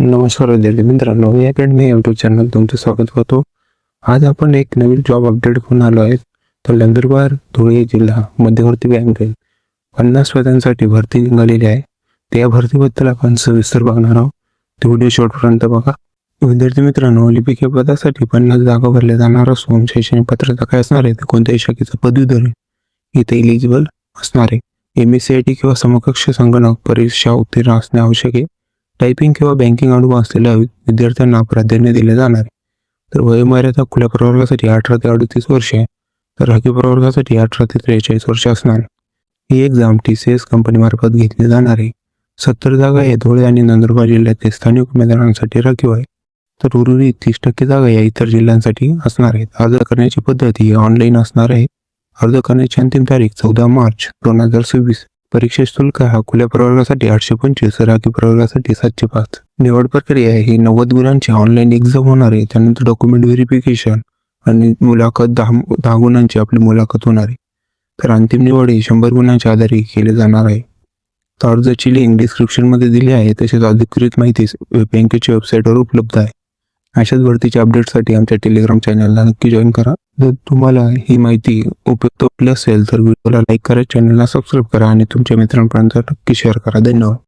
नमस्कार विद्यार्थी मित्रांनो या अकॅडमी यूट्यूब चॅनल तुमचं स्वागत करतो. आज आपण एक नवीन जॉब अपडेट घेऊन आलो आहे. तर नंदुरबार धुळे जिल्हा मध्यवर्ती बँक आहे. पन्नास पदांसाठी भरती निघालेली आहे. त्या भरतीबद्दल आपण सविस्तर बघणार आहोत. ते व्हिडिओ शेवटपर्यंत बघा. विद्यार्थी मित्रांनो लिपिक या पदासाठी पन्नास जागा भरल्या जाणार असून शैक्षणिक पात्रता काय असणार आहे ते कोणत्याही शाखेचं पदवीधर इथे इलिजिबल असणार आहे. M S C I T किंवा समकक्ष संगणक परीक्षा उत्तीर्ण असणे आवश्यक आहे. टायपिंग किंवा बँकिंग अनुभव असलेल्या विद्यार्थ्यांना प्राधान्य दिले जाणार. आहे तर वयोमर्यादा खुल्या प्रवर्गासाठी अठरा ते अडतीस वर्षे तर राखीव प्रवर्गासाठी अठरा ते त्रेचाळीस वर्ष असणार. ही एक्झाम टी सी एस कंपनीमार्फत घेतली जाणार आहे. सत्तर जागा या धुळे आणि नंदुरबार जिल्ह्यातील स्थानिक उमेदवारांसाठी राखीव आहे तर उर्वरित तीस टक्के जागा या इतर जिल्ह्यांसाठी असणार आहेत. अर्ज करण्याची पद्धत ही ऑनलाईन असणार आहे. अर्ज करण्याची अंतिम तारीख चौदा मार्च दोन हजार सव्वीस. परीक्षा शुल्क हा खुल्या प्रवर्गासाठी आठशे पंचवीस राखी प्रवर्गासाठी सातशे पाच. निवड प्रक्रिया ही नव्वद गुणांची ऑनलाईन एक्झाम होणार आहे. त्यानंतर डॉक्युमेंट व्हेरिफिकेशन आणि मुलाखत दहा दहा गुणांची आपली मुलाखत होणार आहे. तर अंतिम निवड ही शंभर गुणांच्या आधारे केली जाणार आहे. तर अर्जाची लिंक डिस्क्रिप्शनमध्ये दिली आहे. तसेच अधिकृत माहिती बँकेच्या वेबसाईटवर उपलब्ध आहे. अशाच भरतीच्या अपडेटसाठी आमच्या टेलिग्राम चॅनलला नक्की जॉईन करा. जर तुम्हाला ही माहिती उपयुक्त वाटली असेल तर व्हिडिओला लाईक करा चॅनलला सबस्क्राईब करा आणि तुमच्या मित्रांपर्यंत नक्की शेअर करा. धन्यवाद.